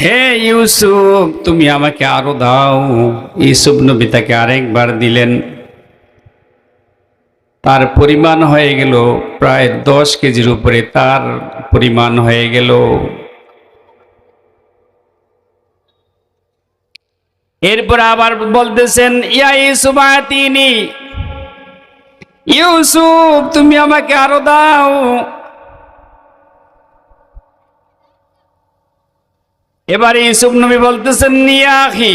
হে ইউসুফ, তুমি আমাকে আরও দাও। ইউসুফ নবী তাকে আরেকবার দিলেন। তার পরিমাণ হয়ে গেল প্রায় দশ কেজির উপরে। তার পরিমাণ হয়ে গেল। এরপর আবার বলতেছেন, ইয়া ইউসুফ আতিনি ইউসুফ, তুমি আমাকে আরও দাও। এবার ইউসুফ নবী বলতেছেন নিয়াহি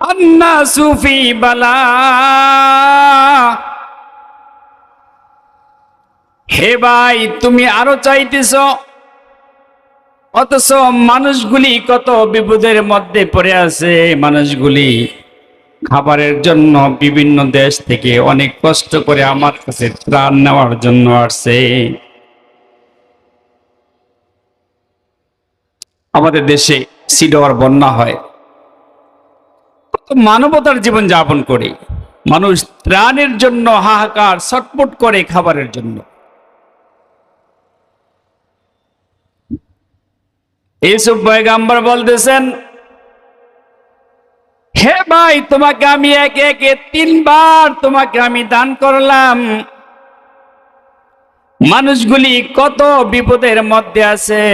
আন্না সুফি বালা। হে ভাই, তুমি আরও চাইতেছ? অথচ মানুষগুলি কত বিপদের মধ্যে পড়ে আছে, মানুষগুলি। খাবারের জন্য বিভিন্ন দেশ থেকে অনেক কষ্ট করে আমার কাছে ত্রাণ নেওয়ার জন্য আসছে। আমাদের দেশে সিডর বন্যা হয়। মানবতার জীবন যাপন করে। মানুষ ত্রাণের জন্য হাহাকার ছটপট করে খাবারের জন্য। ইউসুফ পয়গাম্বর বলতেছেন হে ভাই, তোমাকে আমি একে একে তিনবার তোমাকে আমি দান করলাম। মানুষগুলি কত বিপদের মধ্যে আছে।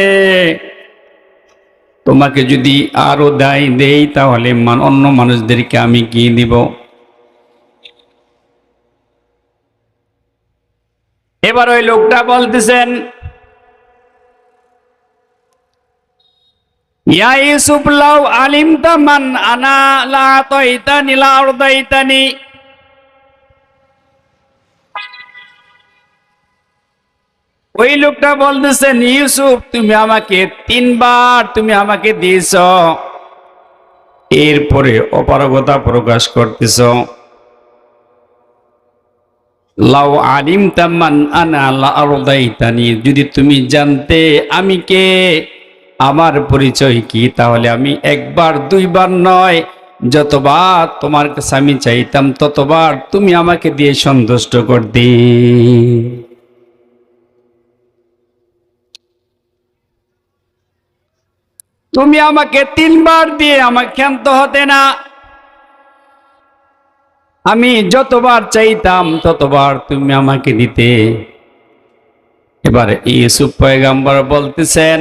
তোমাকে যদি আরও দায় দেই, তাহলে অন্য মানুষদেরকে আমি কি দিব? এবার ওই লোকটা বলতেছেন ইয়া ইউসুফ লাউ আলিমতা মান আনা লা তাইতানি লা আরদাইতানি। ওই লোকটা বলতেছেন ইউসুফ, তুমি আমাকে তিনবার তুমি আমাকে দিয়েছ। এরপরে অপারগতা প্রকাশ করতেছ। লাউ আলিম তামান আনা লা আরদাইতানি, যদি তুমি জানতে আমি কে? আমার পরিচয় কি? তাহলে আমি একবার, দুইবার নয়, যতবার তোমার কাছে আমি চাইতাম, ততবার তুমি আমাকে দিয়ে সন্তুষ্ট করতে। তুমি আমাকে তিনবার দিয়ে আমাকে ক্ষান্ত হতে না। আমি যতবার চাইতাম, ততবার তুমি আমাকে দিতে। এবার ইউসুফ পয়গাম্বর বলতেছেন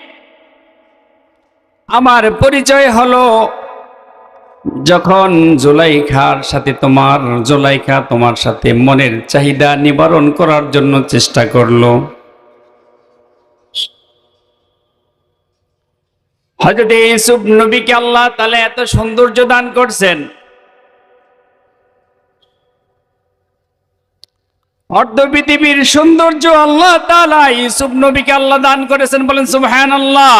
আমার পরিচয় হলো যখন জোলাইখার সাথে তোমার, জোলাইখা তোমার সাথে মনের চাহিদা নিবারণ করার জন্য চেষ্টা করল। হজরত ইউসুফ নবীকে আল্লাহ তাহলে এত সৌন্দর্য দান করছেন। অর্ধ পৃথিবীর সৌন্দর্য আল্লাহ তাআলা ইউসুফ নবীকে আল্লাহ দান করেছেন বলেন সুবহান আল্লাহ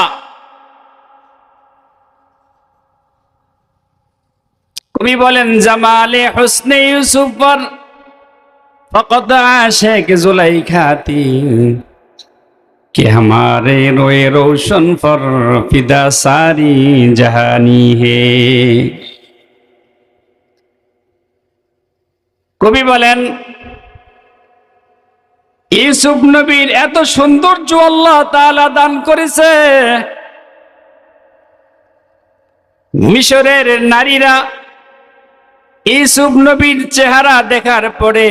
কবি বলেন, জামালে হোসনে ইউসুফর, ফকত আশেক জুলাই খাতি কে হামারে রোয়ে রোশন ফর ফিদা সারি জাহানি হে। কবি বলেন, ইউসুফ নবীর এত সৌন্দর্য আল্লাহ তাআলা দান করেছে। মিশরের নারীরা ইউসুফ নবীর চেহারা দেখার পরে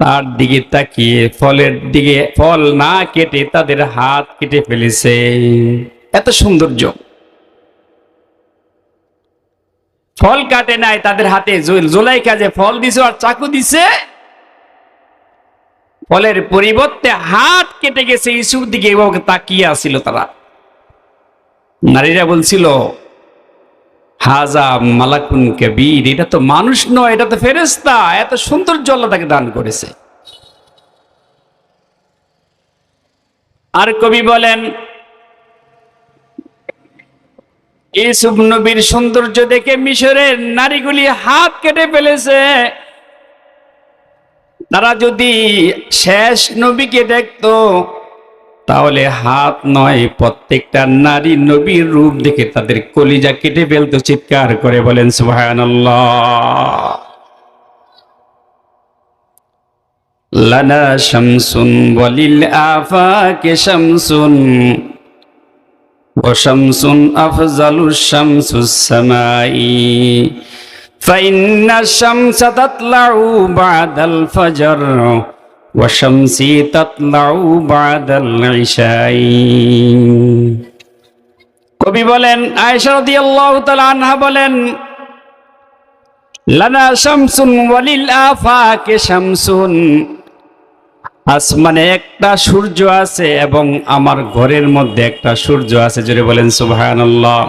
তার দিকে তাকিয়ে, ফলের দিকে ফল না কেটে তাদের হাত কেটে ফেলেছে। এত সৌন্দর্য। ফল কাটে নাই তাদের হাতে। জোলাই কাজে ফল দিছে আর চাকু দিছে, ফলের পরিবর্তে হাত কেটে গেছে, ইসুর দিকে এবং তাকিয়ে আসছিল তারা। নারীরা বলছিল হাজা মালাকুন কবির, এটা তো মানুষ নয়, এটা তো ফেরেস্তা এত সৌন্দর্য আল্লাহ তাকে দান করেছে। আর কবি বলেন ইসুফ নবীর সৌন্দর্য দেখে মিশরের নারীগুলি হাত কেটে ফেলেছে। তারা যদি শেষ নবীকে দেখতো তাহলে হাত নয়, প্রত্যেকটা নারী নবীর রূপ দেখে তাদের কলিজা কেটে ফেলতে, চিৎকার করে বলেন সুহায়ন লানা শামসুন বলিল আফাকে শামসুন ওয়াশামসুন আফজালু শামসুস فَإِنَّ الشَّمْسَ تَطْلَعُ بَعْدَ বাদাল وشمسي تطلع بعد العشاء কবি বলেন আয়েশা রাদিয়াল্লাহু তাআলা আনহা বলেন লানা শামসুন ওয়ালিল আফাকে শামসুন আসমানে একটা সূর্য আছে এবং আমার ঘরের মধ্যে একটা সূর্য আছে জোরে বলেন সুবহানাল্লাহ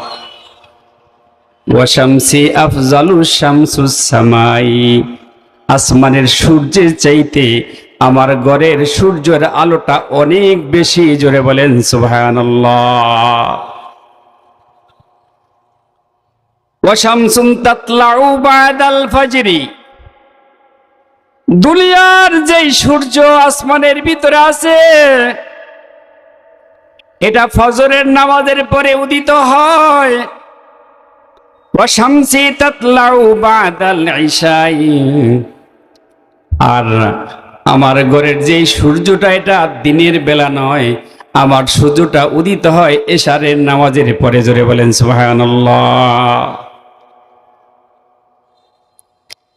ওয়াশামসি আফজালু শামসুস সামাই আসমানের সূর্যের চাইতে আমার ঘরের সূর্যের আলোটা অনেক বেশি জোরে বলেন, সুবহানাল্লাহ। ওয়াশামসুন তাতলাউ বাদাল ফাজরি। দুনিয়ার যেই সূর্য আসমানের ভিতরে আছে, এটা ফজরের নামাজের পরে উদিত হয়। আর আমার ঘরের যেই সূর্যটা, এটা দিনের বেলা নয়। আমার সূর্যটা উদিত হয় এশারের নামাজের পরে। জোরে বলেন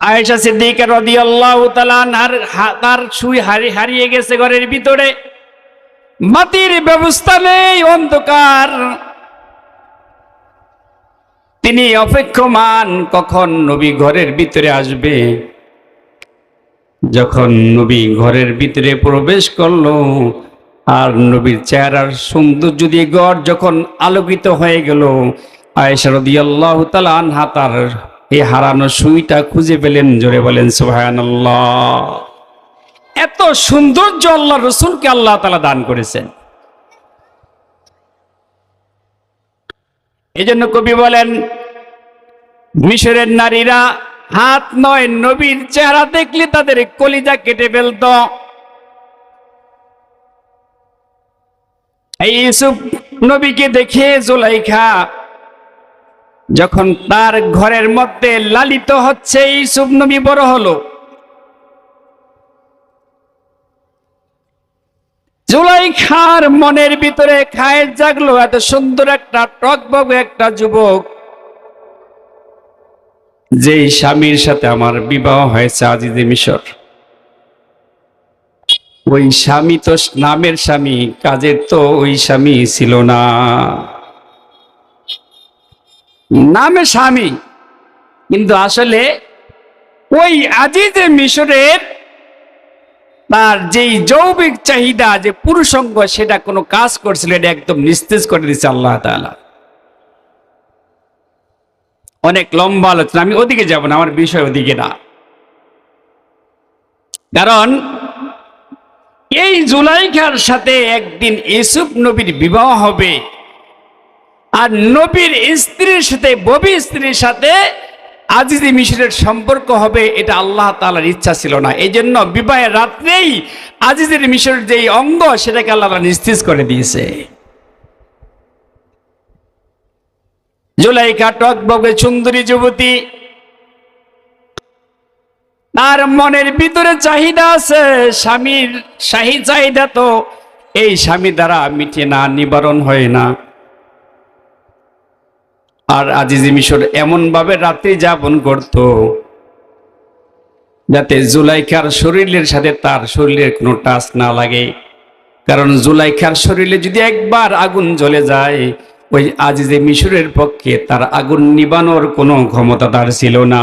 আয়েশা সিদ্দিকা রাদিয়াল্লাহু তাআলা তার সুই হারি, হারিয়ে গেছে ঘরের ভিতরে। মাটির ব্যবস্থা নেই, অন্ধকার। তিনি অপেক্ষমান, কখন নবী ঘরের ভিতরে আসবে? যখন নবী ঘরের ভিতরে প্রবেশ করল, আর নবীর চেহারার সৌন্দর্য দিয়ে গড় যখন আলোকিত হয়ে গেল, আয়েশা রাদিয়াল্লাহু তাআলা আনহা তার এই হারানো সুইটা খুঁজে পেলেন, জোরে বলেন, সুবহানাল্লাহ। এত সৌন্দর্য আল্লাহ রসুলকে আল্লাহ তাআলা দান করেছেন। এই জন্য কবি বলেন, মিশরের নারীরা হাত নয়, নবীর চেহারা দেখলে তাদের কলিজা কেটে ফেলত। এই ইউসুফ নবীকে দেখে জুলাইখা, যখন তার ঘরের মধ্যে লালিত হচ্ছে, ইউসুফ নবী বড় হলো। জুলাইখার মনের ভিতরে খায় জাগলো, এত সুন্দর একটা টকবগ একটা যুবক। যে স্বামীর সাথে আমার বিবাহ হয়েছে আজিজে মিশর, ওই স্বামী তো নামের স্বামী, কাজের তো ওই স্বামী ছিল না। নামে স্বামী, কিন্তু আসলে ওই আজিজে মিশরের তার যেই যৌবিক চাহিদা, যে পুরুষঙ্গ, সেটা কোনো কাজ করছিল, এটা একদম নিস্তেজ করে দিচ্ছে আল্লাহ তাআলা। অনেক লম্বা আলোচনা, আমি ওদিকে যাব না, আমার বিষয় ওদিকে না। কারণ এই জুলাইখার সাথে একদিন ইসুফ নবীর বিবাহ হবে আর নবীর স্ত্রীর সাথে, ববি স্ত্রীর সাথে আজিজি মিশরের সম্পর্ক হবে, এটা আল্লাহ তাআলার ইচ্ছা ছিল না। এই জন্য বিবাহের রাত্রেই আজিজের মিশরের যেই অঙ্গ, সেটাকে আল্লাহ নিস্তেজ করে দিয়েছে। জুলাইকা টকবগে সুন্দরী যুবতী। তার মনের ভিতরে চাহিদা আছে, স্বামীর শাহী চাহিদা তো, এই স্বামী দ্বারা মিটে না, নিবারণ হয় না। আর আজিজি মিশর এমন ভাবে রাত্রি যাপন করত, যাতে জুলাইখার শরীরের সাথে তার শরীরের কোনো টাচ না লাগে। কারণ জুলাইখার শরীরে যদি একবার আগুন জ্বলে যায় ওই আজিজে মিশরের পক্ষে তার আগুন নিবানোর কোনো ক্ষমতা তার ছিল না।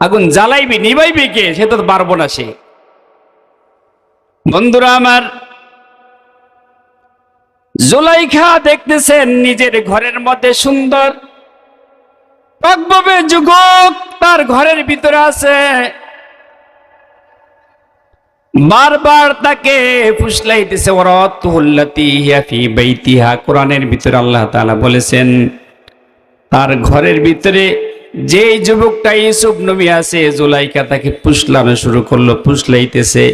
আগুন জ্বালাইবি, নিবাইবি কে? সে তো পারব না সে। বন্ধুরা আমার, জুলাইখা দেখতেছেন নিজের ঘরের মধ্যে সুন্দর। যুবক তার ঘরের ভিতরে আছে। বারবার তাকে ফুসলাইতেছে বাইতিহা। কোরআনের ভিতরে আল্লাহ তাআলা বলেছেন, তার ঘরের ভিতরে যে যুবকটা ইউসুফ নবী আছে, জুলাইকা তাকে পুষলানো শুরু করল পুষলাইতেছে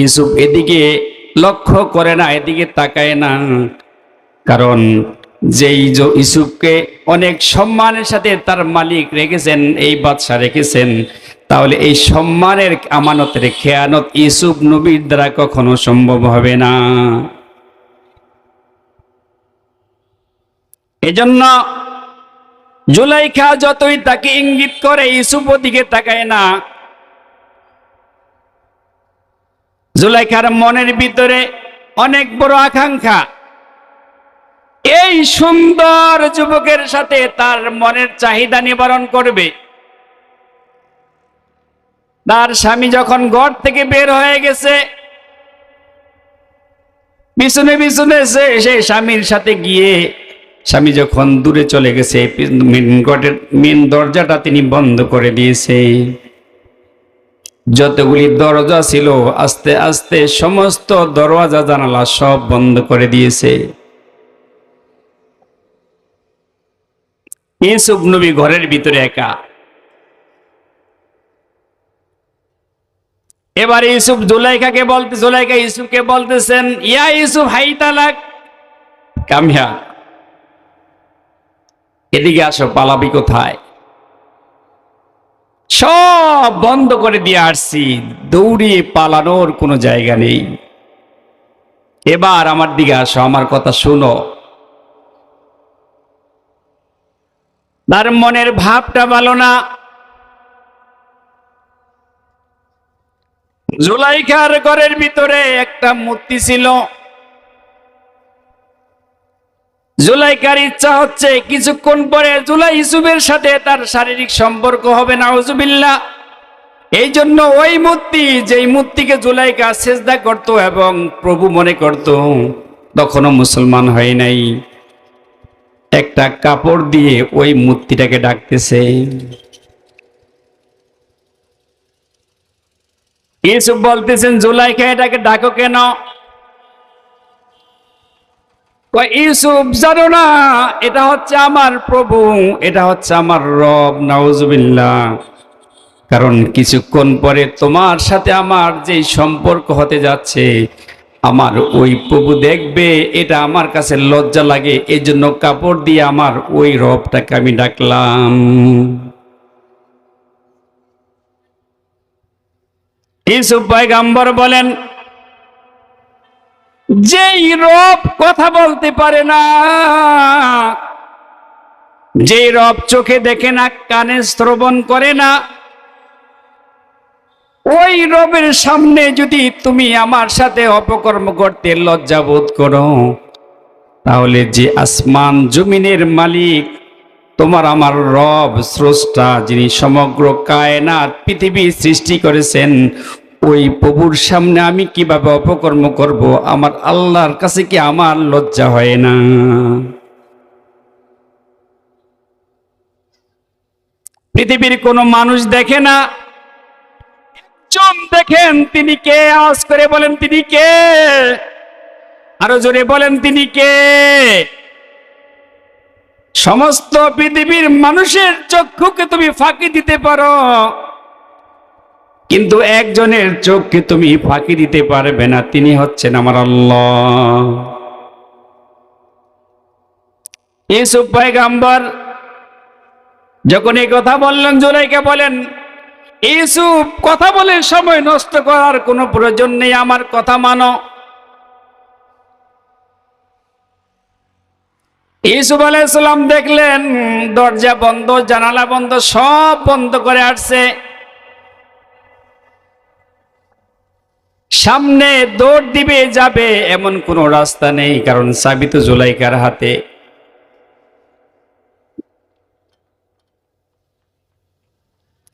ইউসুফ এদিকে লক্ষ্য করে না, এদিকে তাকায় না, কারণ যেই যে ইউসুফকে অনেক সম্মানের সাথে তার মালিক রেখেছেন, এই বাদশা রেখেছেন। তাহলে এই সম্মানের আমানতের খেয়ানত ইউসুফ নবীর দ্বারা কখনো সম্ভব হবে না। এজন্য জুলাইখা যতই তাকে ইঙ্গিত করে ইউসুফ দিকে তাকায় না। জুলাইখার মনের ভিতরে অনেক বড় আকাঙ্ক্ষা। এই সুন্দর যুবকের সাথে তার মনের চাহিদা নিবারণ করবে। তার স্বামী যখন ঘর থেকে বের হয়ে গেছে, পিছনে পিছনে সে স্বামীর সাথে গিয়ে স্বামী যখন দূরে চলে গেছে, মেন গটের, মেন দরজাটা তিনি বন্ধ করে দিয়েছে। যতগুলি দরজা ছিল, আস্তে আস্তে সমস্ত দরওয়াজা জানালা সব বন্ধ করে দিয়েছে। ইউসুফ নবী ঘরের ভিতরে একা। এবার ইউসুফ জুলাইকাকে বলতে জুলাইকা ইউসুফকে বলতেছেন, ইয়া ইউসুফ, হাই তালাক। কামিয়া, এদিকে আসো, পালাবি কোথায়? সব বন্ধ করে দিয়ে আসছি, দৌড়িয়ে পালানোর কোনো জায়গা নেই। এবার আমার দিকে আসো, আমার কথা শুনো। তার মনের ভাবটা ভালো না জুলাইখার ঘরের ভিতরে একটা মূর্তি ছিল। জুলাইকার ইচ্ছা হচ্ছে কিছুক্ষণ পরে জুলাই ইসুফের সাথে তার শারীরিক সম্পর্ক হবে না ওজুবিল্লা এই জন্য ওই মূর্তি, যেই মূর্তিকে জুলাইকা সেজদা করত এবং প্রভু মনে করত, তখনও মুসলমান হয় নাই। একটা কাপড় দিয়ে ওই মূর্তিটাকে ডাকতেছে। ইসুফ বলতেছেন জুলাইকা এটাকে ডাকো কেন? ইউসুফ, জানো না, এটা হচ্ছে আমার প্রভু, এটা হচ্ছে আমার রব, নাউজুবিল্লাহ। কারণ কিছুক্ষণ পরে তোমার সাথে আমার যে সম্পর্ক হতে যাচ্ছে, আমার ওই প্রভু দেখবে, এটা আমার কাছে লজ্জা লাগে এই জন্য কাপড় দিয়ে আমার ওই রবটাকে আমি ডাকলাম। ইউসুফ পায়গাম্বর বলেন, যেই রব কথা বলতে পারে না যে রব চোখে দেখে না, কানে শ্রবণ করে না, ওই রবের সামনে যদি তুমি আমার সাথে অপকর্ম করতে লজ্জা বোধ করো, তাহলে যে আসমান জমিনের মালিক তোমার আমার রব, স্রষ্টা, যিনি সমগ্র কায়নাত পৃথিবী সৃষ্টি করেছেন, ওই প্রভুর সামনে আমি কীভাবে অপকর্ম করব? আমার আল্লাহর কাছে কি আমার লজ্জা হয় না? পৃথিবীর কোনো মানুষ দেখে না। চম দেখেন তিনি কে? আওয়াজ করে বলেন, তিনি কে? আরও জোরে বলেন, তিনি কে? সমস্ত পৃথিবীর মানুষের চক্ষুকে তুমি ফাঁকি দিতে পারো। কিন্তু একজনের চোখকে তুমি ফাঁকি দিতে পারবে না, তিনি হচ্ছেন আমার আল্লাহ। ইউসুফ পয়গাম্বর যখন এই কথা বললেন জোরাইকে বলেন, ইউসুফ, কথা বলে সময় নষ্ট করার কোনো প্রয়োজন নেই, আমার কথা মানো। ইউসুফ আলাইসাল্লাম দেখলেন, দরজা বন্ধ, জানালা বন্ধ, সব বন্ধ করে আসছে। সামনে দৌড় দিবে, যাবে এমন কোনো রাস্তা নেই, কারণ চাবি তো জুলাইকার হাতে।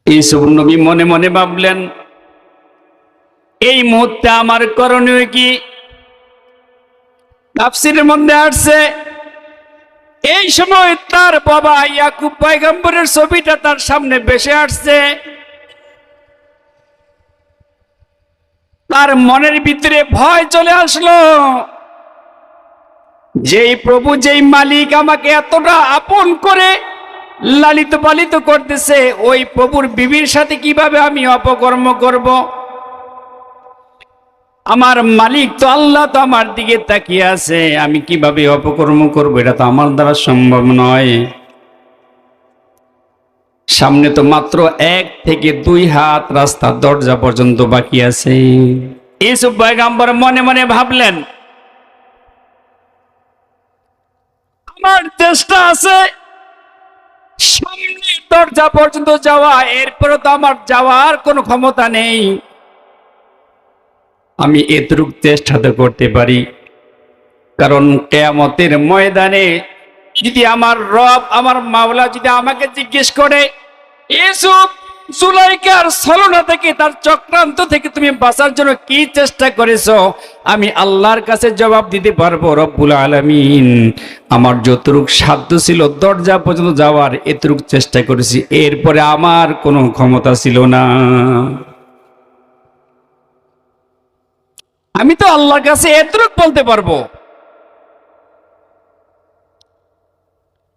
ইসুফ নবী মনে মনে ভাবলেন, এই মুহূর্তে আমার করণীয় কি? তাফসিরের মধ্যে আসছে এই সময় তার বাবা ইয়াকুব পয়গম্বরের ছবিটা তার সামনে বেসে আসছে। তার মনের ভিতরে ভয় চলে আসলো। যেই প্রভু, যেই মালিক আমাকে এতটা আপন করে লালিত পালিত করতেছে, ওই প্রভুর বিবির সাথে কীভাবে আমি অপকর্ম করব? আমার মালিক তো আল্লাহ তো আমার দিকে তাকিয়ে আছে, আমি কীভাবে অপকর্ম করব? এটা তো আমার দ্বারা সম্ভব নয়। সামনে তো মাত্র এক থেকে দুই হাত রাস্তার দরজা পর্যন্ত বাকি আছে। ইসুফ পয়গাম্বর মনে মনে ভাবলেন, আমার চেষ্টা আছে সামনে দরজা পর্যন্ত যাওয়া এরপরে তো আমার যাওয়ার কোনো ক্ষমতা নেই। আমি এতটুক চেষ্টা তো করতে পারি। কারণ কেয়ামতের ময়দানে যদি আমার রব, আমার মাওলা যদি আমাকে জিজ্ঞেস করে এসব জুলাইকার ছলনা থেকে তার চক্রান্ত থেকে তুমি বাঁচার জন্য কি চেষ্টা করেছ? আমি আল্লাহর কাছে জবাব দিতে পারব, রব্বুল আলামিন। আমার যতটুক সাধ্য ছিল দরজা পর্যন্ত যাওয়ার এতটুক চেষ্টা করেছি। এরপরে আমার কোনো ক্ষমতা ছিল না। আমি তো আল্লাহর কাছে এতটুক বলতে পারব।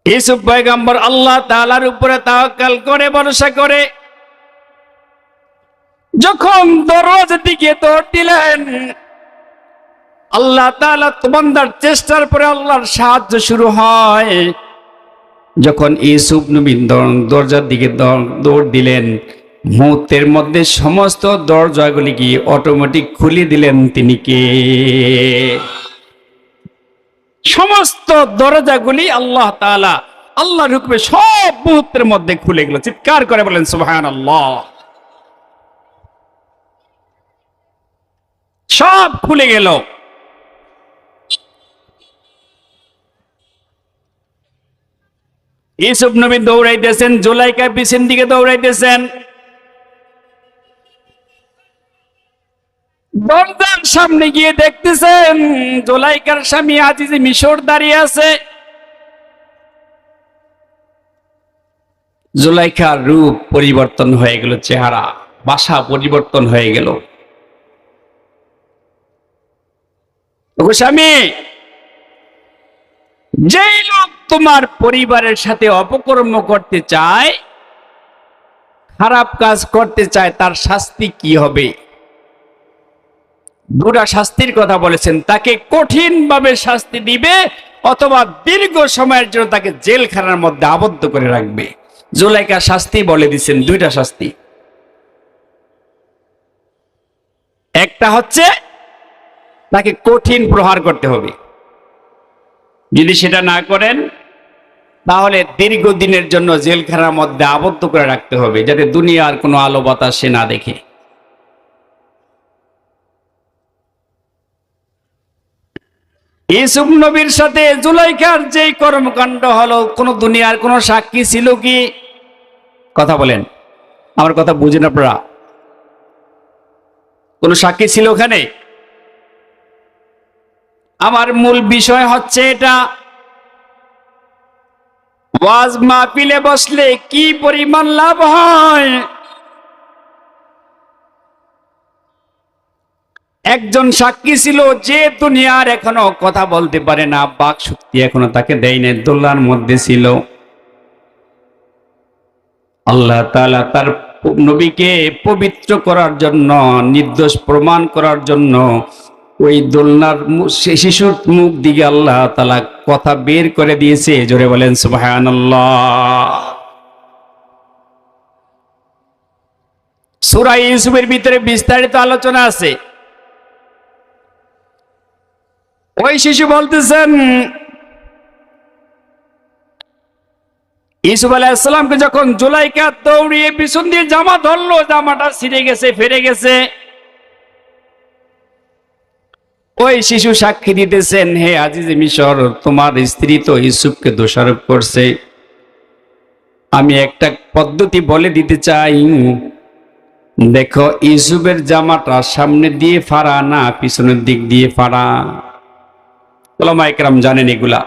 ইসুফ পয়গাম্বর আল্লাহ তাআলার উপরে তাওয়াক্কাল করে, ভরসা করে। যখন দরওয়াজার দিকে দৌড় দিলেন আল্লাহ তালা তোমার চেষ্টার পরে আল্লাহর সাহায্য শুরু হয়। যখন ইসুফ নবী দর- দরজার দিকে দৌড় দিলেন মুহূর্তের মধ্যে সমস্ত দরজাগুলি কি অটোমেটিক খুলে দিলেন তিনি কে? সমস্ত দরজাগুলি আল্লাহ তাআলা আল্লাহ রুকবে সব মুহূর্তের মধ্যে খুলে গেল। চিৎকার করে বলেন সুবহান আল্লাহ সব খুলে গেল। ইসুফ নবী দৌড়াইতেছেন, জুলাইকা পিছন দিকে দৌড়াইতেছেন। সামনে গিয়ে দেখতেছেন, জোলাইকার স্বামী আজিজে মিশর দাঁড়িয়ে আছে। জোলাইকার রূপ পরিবর্তন হয়ে গেল, চেহারা, বাসা পরিবর্তন হয়ে গেল। স্বামী, যেই লোক তোমার পরিবারের সাথে অপকর্ম করতে চায়, খারাপ কাজ করতে চায়, তার শাস্তি কি হবে? দুটা শাস্তির কথা বলেছেন। তাকে কঠিন ভাবে শাস্তি দিবে অথবা দীর্ঘ সময়ের জন্য তাকে জেলখানার মধ্যে আবদ্ধ করে রাখবে। জুলাইকা শাস্তি বলে দিচ্ছেন দুইটা শাস্তি। একটা হচ্ছে তাকে কঠিন প্রহার করতে হবে। যদি সেটা না করেন, তাহলে দীর্ঘদিনের জন্য জেলখানার মধ্যে আবদ্ধ করে রাখতে হবে, যাতে দুনিয়ার কোনো আলো বাতাস সে না দেখে। ইসুফ নবীর সাথে জুলাইখার যেই কর্মকাণ্ড হলো, কোন দুনিয়ার কোন সাক্ষী ছিল কি? কথা বলেন। আমার কথা বুঝেন আপনারা। কোন সাক্ষী ছিল ওখানে? আমার মূল বিষয় হচ্ছে এটা। ওয়াজ মাহফিলে বসলে কি পরিমাণ লাভ হয়? একজন সাক্ষী ছিল যে দুনিয়ার এখনও কথা বলতে পারে না, বাক শক্তি এখনও তাকে দেয় নাই, দোল্লার মধ্যে ছিল। আল্লাহ তাআলা তার নবীকে পবিত্র করার জন্য, নির্দোষ প্রমাণ করার জন্য ওই দোলনার শিশুর মুখ দিকে আল্লাহ তাআলা কথা বের করে দিয়েছে, জোরে বলেন সুবহানাল্লাহ। সূরা ইউসুফের ভিতরে বিস্তারিত আলোচনা আছে। ওই শিশু বলতেছেন, ইসুফ আলাইসালামকে যখন জুলাইকা দৌড়িয়ে পিছন দিয়ে জামা ধরলো, জামাটা ছিঁড়ে গেছে, ফেরে গেছে। ওই শিশু সাক্ষী দিতেছেন, হে আজিজ মিশর, তোমার স্ত্রী তো ইসুফকে দোষারোপ করছে। আমি একটা পদ্ধতি বলে দিতে চাই। দেখো ইসুফের জামাটা সামনে দিয়ে ফাড়া না, পিছনের দিক দিয়ে ফাড়া। ওলামা জানেন এগুলা।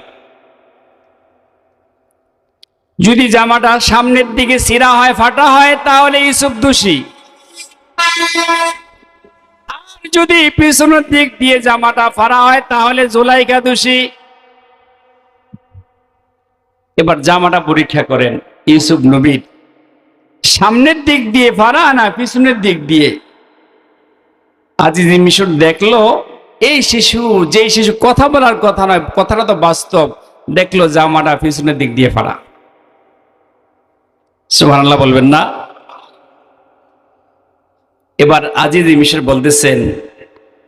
যদি জামাটা সামনের দিকে সিরা হয়, ফাটা হয়, তাহলে ইসুফ দোষী। যদি পিছনের দিক দিয়ে জামাটা ফাড়া হয়, তাহলে জোলাইকা দোষী। এবার জামাটা পরীক্ষা করেন, ইউসুফ নবীর। সামনের দিক দিয়ে ফাড়া না পিছনের দিক দিয়ে? আজিজি মিশর দেখল এই শিশু যে শিশু কথা বলার কথা নয়, কথাটা তো বাস্তব। দেখল জামাটা পিছনের দিক দিয়ে ফাড়া সুবহানাল্লাহ বলবেন না। এবার আজিজ মিশর বলতেছেন,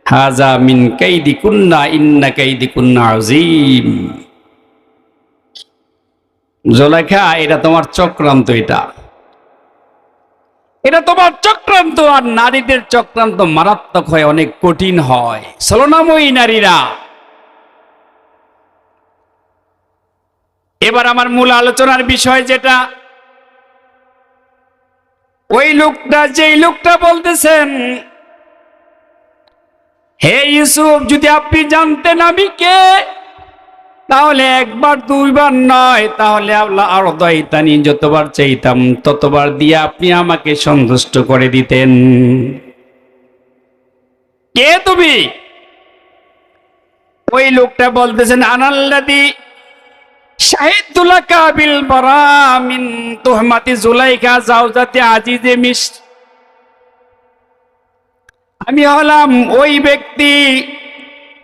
হাজা মিন কাইদি কুন্না ইন্না কাইদি কুন্না আজিম জোলেখা এটা তোমার চক্রান্ত এটা। এটা তোমার চক্রান্ত, আর নারীদের চক্রান্ত মারাত্মক হয় অনেক কঠিন হয়। সলনাময়ী নারীরা। এবার আমার মূল আলোচনার বিষয় যেটা, ওই লোকটা, যেই লোকটা বলতেছেন, হে ইউসুফ, যদি আপনি জানতেন আমি কে? তাহলে একবার, দুইবার নয়, তাহলে আল্লাহ আরও দয়তানি, যতবার চাইতাম, ততবার দিয়ে আপনি আমাকে সন্তুষ্ট করে দিতেন। কে তুমি? ওই লোকটা বলতেছেন আনাল্লাদি শাহিদুল্লাহ কাবিল বরামিন তোহমাতি জুলাইকা জাউজাতে আজিজে মিস আমি হলাম ওই ব্যক্তি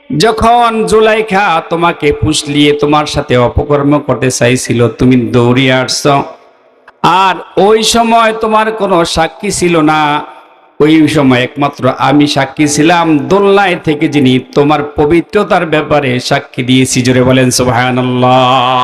যখন জুলাইখা তোমাকে পুষলিয়ে তোমার সাথে অপকর্ম করতে চাইছিল, তুমি দৌড়িয়ে আসছ। আর ওই সময় তোমার কোনো সাক্ষী ছিল না। ওই সময় একমাত্র আমি সাক্ষী ছিলাম। দোল্লায় থেকে যিনি তোমার পবিত্রতার ব্যাপারে সাক্ষী দিয়েছি, জোরে বলেন সুবহানাল্লাহ।